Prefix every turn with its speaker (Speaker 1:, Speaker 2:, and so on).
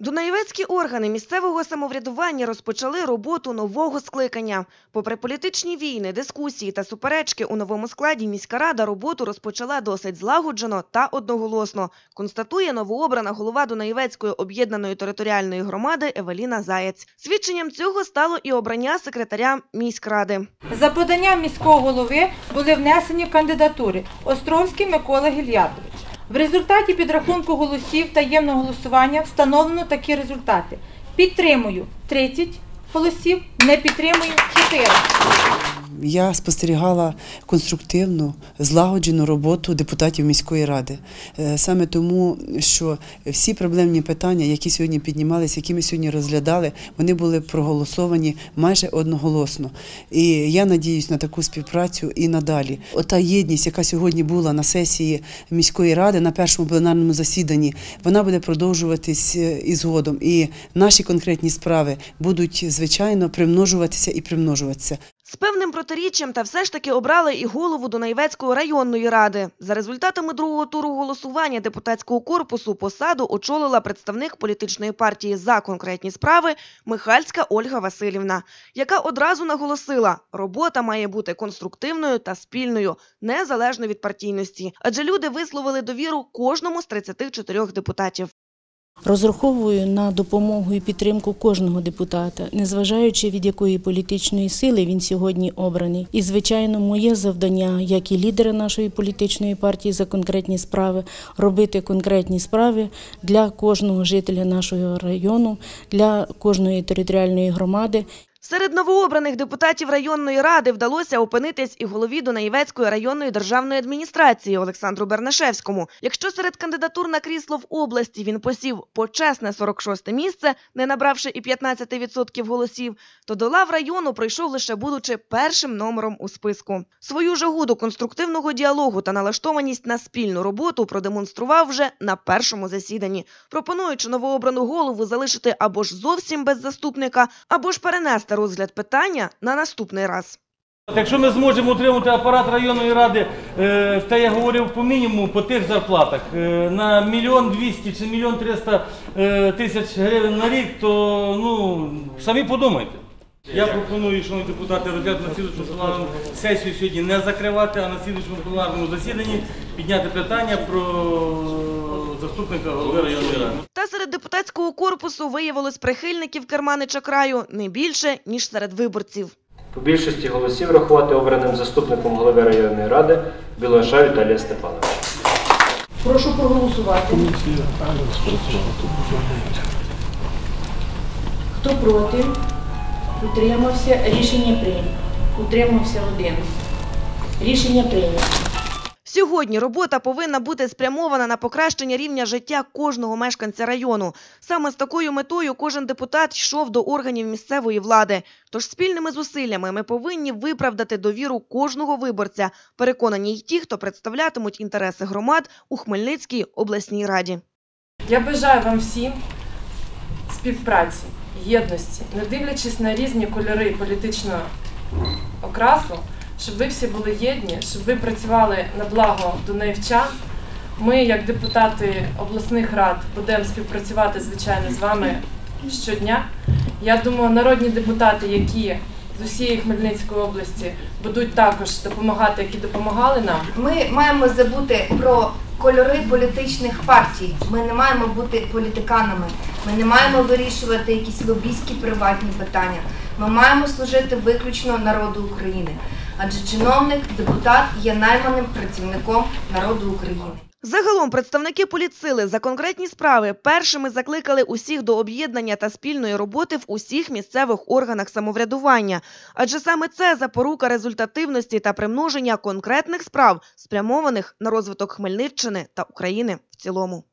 Speaker 1: Дунаєвецькі органи місцевого самоврядування розпочали роботу нового скликання. Попри політичні війни, дискусії та суперечки у новому складі міська рада роботу розпочала досить злагоджено та одноголосно. Констатує новообрана голова Дунаєвецької об'єднаної територіальної громади Евеліна Заєць. Свідченням цього стало і обрання секретаря міськради.
Speaker 2: За поданням міського голови були внесені кандидатури Островський Микола Гільядович. В результаті підрахунку голосів таємного голосування встановлено такі результати. Підтримую 30 голосів, не підтримую 4.
Speaker 3: Я спостерігала конструктивну, злагоджену роботу депутатів міської ради. Е, Саме тому, що всі проблемні питання, які сьогодні піднімалися, які ми сьогодні розглядали, вони були проголосовані майже одноголосно. І я надіюсь на таку співпрацю і надалі. Ота єдність, яка сьогодні була на сесії міської ради на першому пленарному засіданні, вона буде продовжуватись е, і згодом. І наші конкретні справи будуть звичайно примножуватися і примножуватися.
Speaker 1: З певним протиріччям та все ж таки обрали і голову Дунаєвецької районної ради. За результатами другого туру голосування депутатського корпусу посаду очолила представник політичної партії за конкретні справи Михальська Ольга Васильівна, яка одразу наголосила, робота має бути конструктивною та спільною, незалежно від партійності, адже люди висловили довіру кожному з 34 депутатів.
Speaker 4: Розраховую на допомогу і підтримку кожного депутата, незважаючи від якої політичної сили він сьогодні обраний. І, звичайно, моє завдання, як і лідера нашої політичної партії за конкретні справи, робити конкретні справи для кожного жителя нашого району, для кожної територіальної громади.
Speaker 1: Серед новообраних депутатів районної ради вдалося опинитись і голові Дунаєвецької районної державної адміністрації Олександру Бернашевському. Якщо серед кандидатур на крісло в області він посів почесне 46-те місце, не набравши і 15% голосів, то до лав району пройшов лише будучи першим номером у списку. Свою жагу до конструктивного діалогу та налаштованість на спільну роботу продемонстрував вже на першому засіданні, пропонуючи новообрану голову залишити або ж зовсім без заступника, або ж перенести розгляд питання на наступний раз.
Speaker 5: Якщо ми зможемо утримати апарат районної ради, е, та я говорив по мінімуму, по тих зарплатах, е, на мільйон двісті чи мільйон триста е, тисяч гривень на рік, то ну, самі подумайте. Я пропоную, шановні депутати, розглядати на слідчому пленарному сесію сьогодні не закривати, а на слідчому пленарному засіданні підняти питання про заступника голови районної ради.
Speaker 1: Та серед депутатського корпусу виявилось прихильників Керманича краю не більше, ніж серед виборців.
Speaker 6: По більшості голосів рахувати обраним заступником голови районної ради Білоша Віталія Степановича.
Speaker 4: Прошу проголосувати. Хто проти? Утримався. Рішення прийнято. Утримався один. Рішення прийнято.
Speaker 1: Сьогодні робота повинна бути спрямована на покращення рівня життя кожного мешканця району. Саме з такою метою кожен депутат йшов до органів місцевої влади. Тож спільними зусиллями ми повинні виправдати довіру кожного виборця, переконані й ті, хто представлятимуть інтереси громад у Хмельницькій обласній раді.
Speaker 7: Я бажаю вам всім співпраці, єдності, не дивлячись на різні кольори політичного окрасу, щоб ви всі були єдні, щоб ви працювали на благо дунаївчан. Ми, як депутати обласних рад, будемо співпрацювати, звичайно, з вами щодня. Я думаю, народні депутати, які з усієї Хмельницької області будуть також допомагати, які допомагали нам.
Speaker 8: Ми маємо забути про кольори політичних партій. Ми не маємо бути політиканами. Ми не маємо вирішувати якісь лобійські приватні питання. Ми маємо служити виключно народу України. Адже чиновник, депутат є найманим працівником народу України.
Speaker 1: Загалом представники політсили за конкретні справи першими закликали усіх до об'єднання та спільної роботи в усіх місцевих органах самоврядування, адже саме це запорука результативності та примноження конкретних справ, спрямованих на розвиток Хмельниччини та України в цілому.